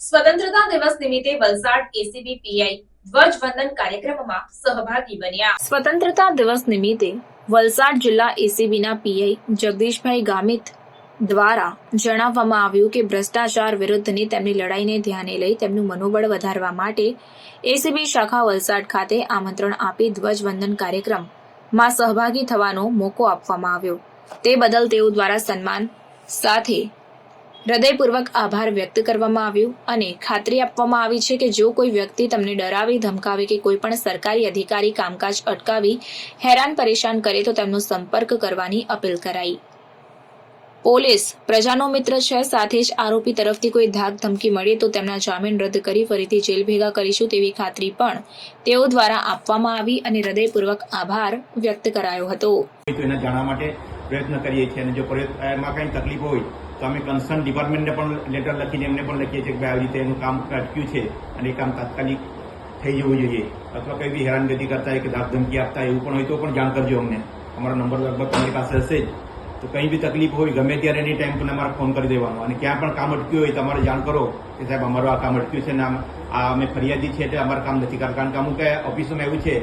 સ્વતંત્રતા દિવસ નિમિત્તે વલસાડ એસીબી પીઆઈ ધ્વજવંદન કાર્યક્રમમાં સહભાગી બન્યા. સ્વતંત્રતા દિવસ નિમિત્તે વલસાડ જિલ્લા એસીબીના પીઆઈ જગદીશભાઈ ગામિત દ્વારા જણાવવામાં આવ્યું કે ભ્રષ્ટાચાર વિરુદ્ધની તેમની લડાઈને ધ્યાને લઈ તેમનું મનોબળ વધારવા માટે એસીબી શાખા વલસાડ ખાતે આમંત્રણ આપી ધ્વજવંદન કાર્યક્રમમાં સહભાગી થવાનો મોકો આપવામાં આવ્યો. તે બદલ તેઓ દ્વારા સન્માન સાથે હૃદયપૂર્વક આભાર વ્યક્ત કરવામાં આવ્યો અને ખાતરી આપવામાં આવી છે કે જો કોઈ વ્યક્તિ તમને ડરાવી, ધમકાવે કે કોઈ પણ સરકારી અધિકારી કામકાજ અટકાવી હેરાન પરેશાન કરે તો તેમનો સંપર્ક કરવાની અપીલ કરાઈ. પોલીસ પ્રજાનો મિત્ર છે, સાથે જ આરોપી તરફથી કોઈ ધાક ધમકી મળે તો તેમના જામીન રદ કરી ફરીથી જેલ ભેગા કરીશું તેવી ખાતરી પણ તેઓ દ્વારા આપવામાં આવી અને હૃદયપૂર્વક આભાર વ્યક્ત કરાયો હતો. જાણવા માટે પ્રયત્ન કરીએ છીએ અને જો એમાં તકલીફ હોય તો અમે કન્સર્ન ડિપાર્ટમેન્ટને પણ લેટર લખીને એમને પણ લખીએ છીએ કે ભાઈ આવી રીતે એનું કામ અટક્યું છે અને એ કામ તાત્કાલિક થઈ જવું જોઈએ. અથવા કંઈ બી હેરાનગતિ કરતા હોય કે ધાક ધમકી આપતા એવું પણ હોય તો પણ જાણ કરજો અમને. અમારો નંબર લગભગ તમારી પાસે હશે જ. તો કંઈ બી તકલીફ હોય, ગમે ત્યારે એની ટાઈમ પણ અમારે ફોન કરી દેવાનો. અને ક્યાં પણ કામ અટક્યું હોય તમારે જાણ કરો કે સાહેબ અમારું આ કામ અટક્યું છે ને આ અમે ફરિયાદી છે એટલે અમારું કામ નથી કરતા. કારણ કે અમુક ઓફિસોમાં એવું છે